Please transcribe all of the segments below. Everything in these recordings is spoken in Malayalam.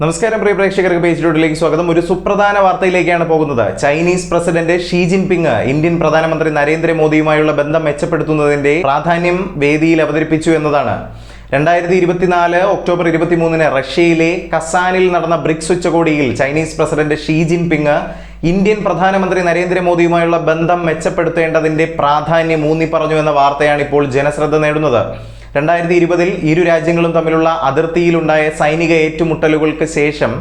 നമസ്കാരം പ്രിയ പ്രേക്ഷകർക്ക് പേജ് ഡോട്ടിലേക്ക് സ്വാഗതം. ഒരു സുപ്രധാന വാർത്തയിലേക്കാണ് പോകുന്നത്. Chinese president Xi Jinping Indian പ്രധാനമന്ത്രി നരേന്ദ്രമോദിയുമായുള്ള ബന്ധം മെച്ചപ്പെടുത്തുന്നതിന്റെ പ്രാധാന്യം വേദിയിൽ അവതരിപ്പിച്ചു എന്നതാണ്. രണ്ടായിരത്തി ഇരുപത്തിനാല് ഒക്ടോബർ ഇരുപത്തിമൂന്നിന് റഷ്യയിലെ കസാനിൽ നടന്ന ബ്രിക്സ് ഉച്ചകോടിയിൽ Chinese president Xi Jinping Indian പ്രധാനമന്ത്രി നരേന്ദ്രമോദിയുമായുള്ള ബന്ധം മെച്ചപ്പെടുത്തേണ്ടതിന്റെ പ്രാധാന്യം ഊന്നി പറഞ്ഞു എന്ന വാർത്തയാണ് ഇപ്പോൾ ജനശ്രദ്ധ നേടുന്നത്. രണ്ടായിരത്തി ഇരുപതിൽ ഇരു രാജ്യങ്ങളും തമ്മിലുള്ള അതിർത്തിയിലുണ്ടായ സൈനിക ഏറ്റുമുട്ടലുകൾക്ക് ശേഷം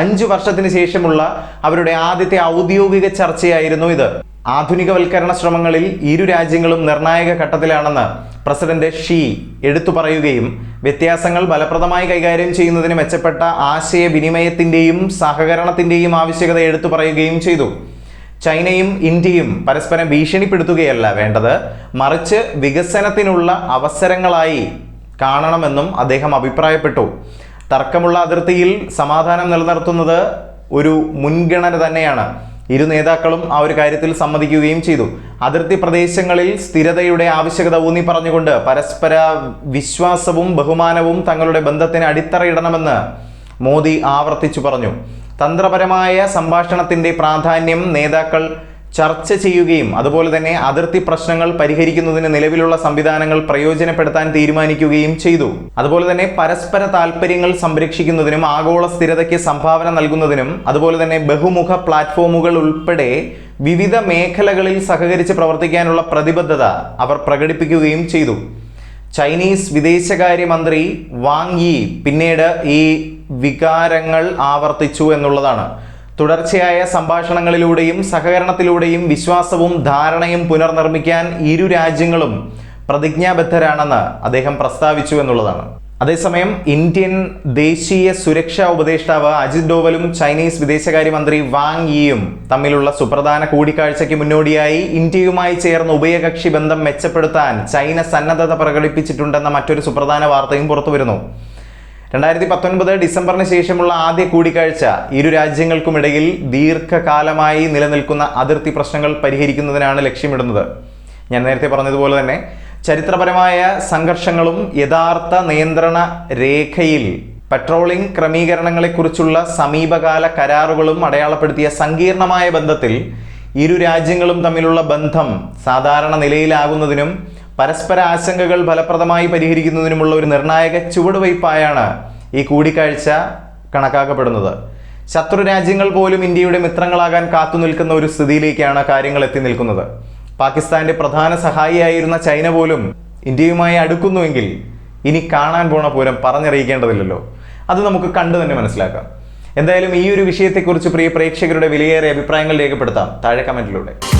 അഞ്ചു വർഷത്തിന് ശേഷമുള്ള അവരുടെ ആദ്യത്തെ ഔദ്യോഗിക ചർച്ചയായിരുന്നു ഇത്. ആധുനികവൽക്കരണ ശ്രമങ്ങളിൽ ഇരു രാജ്യങ്ങളും നിർണായക ഘട്ടത്തിലാണെന്ന് പ്രസിഡന്റ് ഷീ എടുത്തു പറയുകയും വ്യത്യാസങ്ങൾ ഫലപ്രദമായി കൈകാര്യം ചെയ്യുന്നതിന് മെച്ചപ്പെട്ട ആശയവിനിമയത്തിന്റെയും സഹകരണത്തിന്റെയും ആവശ്യകത എടുത്തു പറയുകയും ചെയ്തു. ചൈനയും ഇന്ത്യയും പരസ്പരം ഭീഷണിപ്പെടുത്തുകയല്ല വേണ്ടത്. മറിച്ച് വികസനത്തിനുള്ള അവസരങ്ങളായി കാണണമെന്നും അദ്ദേഹം അഭിപ്രായപ്പെട്ടു. തർക്കമുള്ള അതിർത്തിയിൽ സമാധാനം നിലനിർത്തുന്നത് ഒരു മുൻഗണന തന്നെയാണ്. ഇരു നേതാക്കളും ആ ഒരു കാര്യത്തിൽ സമ്മതിക്കുകയും ചെയ്തു. അതിർത്തി പ്രദേശങ്ങളിൽ സ്ഥിരതയുടെ ആവശ്യകത ഊന്നി പറഞ്ഞുകൊണ്ട് പരസ്പര വിശ്വാസവും ബഹുമാനവും തങ്ങളുടെ ബന്ധത്തിന് അടിത്തറയിടണമെന്ന് മോദി ആവർത്തിച്ചു പറഞ്ഞു. തന്ത്രപരമായ സംഭാഷണത്തിന്റെ പ്രാധാന്യം നേതാക്കൾ ചർച്ച ചെയ്യുകയും അതുപോലെ തന്നെ അതിർത്തി പ്രശ്നങ്ങൾ പരിഹരിക്കുന്നതിന് നിലവിലുള്ള സംവിധാനങ്ങൾ പ്രയോജനപ്പെടുത്താൻ തീരുമാനിക്കുകയും ചെയ്തു. അതുപോലെ തന്നെ പരസ്പര താല്പര്യങ്ങൾ സംരക്ഷിക്കുന്നതിനും ആഗോള സ്ഥിരതയ്ക്ക് സംഭാവന നൽകുന്നതിനും അതുപോലെ തന്നെ ബഹുമുഖ പ്ലാറ്റ്ഫോമുകൾ ഉൾപ്പെടെ വിവിധ മേഖലകളിൽ സഹകരിച്ച് പ്രവർത്തിക്കാനുള്ള പ്രതിബദ്ധത അവർ പ്രകടിപ്പിക്കുകയും ചെയ്തു. ചൈനീസ് വിദേശകാര്യമന്ത്രി വാങ് യി പിന്നീട് ഈ വികാരങ്ങൾ ആവർത്തിച്ചു എന്നുള്ളതാണ്. തുടർച്ചയായ സംഭാഷണങ്ങളിലൂടെയും സഹകരണത്തിലൂടെയും വിശ്വാസവും ധാരണയും പുനർനിർമ്മിക്കാൻ ഇരു രാജ്യങ്ങളും പ്രതിജ്ഞാബദ്ധരാണെന്ന് അദ്ദേഹം പ്രസ്താവിച്ചു എന്നുള്ളതാണ്. അതേസമയം ഇന്ത്യൻ ദേശീയ സുരക്ഷാ ഉപദേഷ്ടാവ് അജിത് ഡോവലും ചൈനീസ് വിദേശകാര്യമന്ത്രി വാങ് യിയും തമ്മിലുള്ള സുപ്രധാന കൂടിക്കാഴ്ചയ്ക്ക് മുന്നോടിയായി ഇന്ത്യയുമായി ചേർന്ന് ഉഭയകക്ഷി ബന്ധം മെച്ചപ്പെടുത്താൻ ചൈന സന്നദ്ധത പ്രകടിപ്പിച്ചിട്ടുണ്ടെന്ന മറ്റൊരു സുപ്രധാന വാർത്തയും പുറത്തുവരുന്നു. രണ്ടായിരത്തി പത്തൊൻപത് ഡിസംബറിന് ശേഷമുള്ള ആദ്യ കൂടിക്കാഴ്ച ഇരു രാജ്യങ്ങൾക്കുമിടയിൽ ദീർഘകാലമായി നിലനിൽക്കുന്ന അതിർത്തി പ്രശ്നങ്ങൾ പരിഹരിക്കുന്നതിനാണ് ലക്ഷ്യമിടുന്നത്. ഞാൻ നേരത്തെ പറഞ്ഞതുപോലെ തന്നെ ചരിത്രപരമായ സംഘർഷങ്ങളും യഥാർത്ഥ നിയന്ത്രണ രേഖയിൽ പെട്രോളിംഗ് ക്രമീകരണങ്ങളെക്കുറിച്ചുള്ള സമീപകാല കരാറുകളും അടയാളപ്പെടുത്തിയ സങ്കീർണമായ ബന്ധത്തിൽ ഇരു രാജ്യങ്ങളും തമ്മിലുള്ള ബന്ധം സാധാരണ നിലയിലാകുന്നതിനും പരസ്പര ആശങ്കകൾ ഫലപ്രദമായി പരിഹരിക്കുന്നതിനുമുള്ള ഒരു നിർണായക ചുവടുവയ്പായാണ് ഈ കൂടിക്കാഴ്ച കണക്കാക്കപ്പെടുന്നത്. ശത്രു രാജ്യങ്ങൾ പോലും ഇന്ത്യയുടെ മിത്രങ്ങളാകാൻ കാത്തുനിൽക്കുന്ന ഒരു സ്ഥിതിയിലേക്കാണ് കാര്യങ്ങൾ എത്തി നിൽക്കുന്നത്. പാകിസ്ഥാന്റെ പ്രധാന സഹായിയായിരുന്ന ചൈന പോലും ഇന്ത്യയുമായി അടുക്കുന്നുവെങ്കിൽ ഇനി കാണാൻ പോണ പൂരം പറഞ്ഞറിയിക്കേണ്ടതില്ലല്ലോ. അത് നമുക്ക് കണ്ടു തന്നെ മനസ്സിലാക്കാം. എന്തായാലും ഈ ഒരു വിഷയത്തെക്കുറിച്ച് പ്രിയ പ്രേക്ഷകരുടെ വിലയേറെ അഭിപ്രായങ്ങൾ രേഖപ്പെടുത്താം. താഴെ കമന്റിലൂടെ.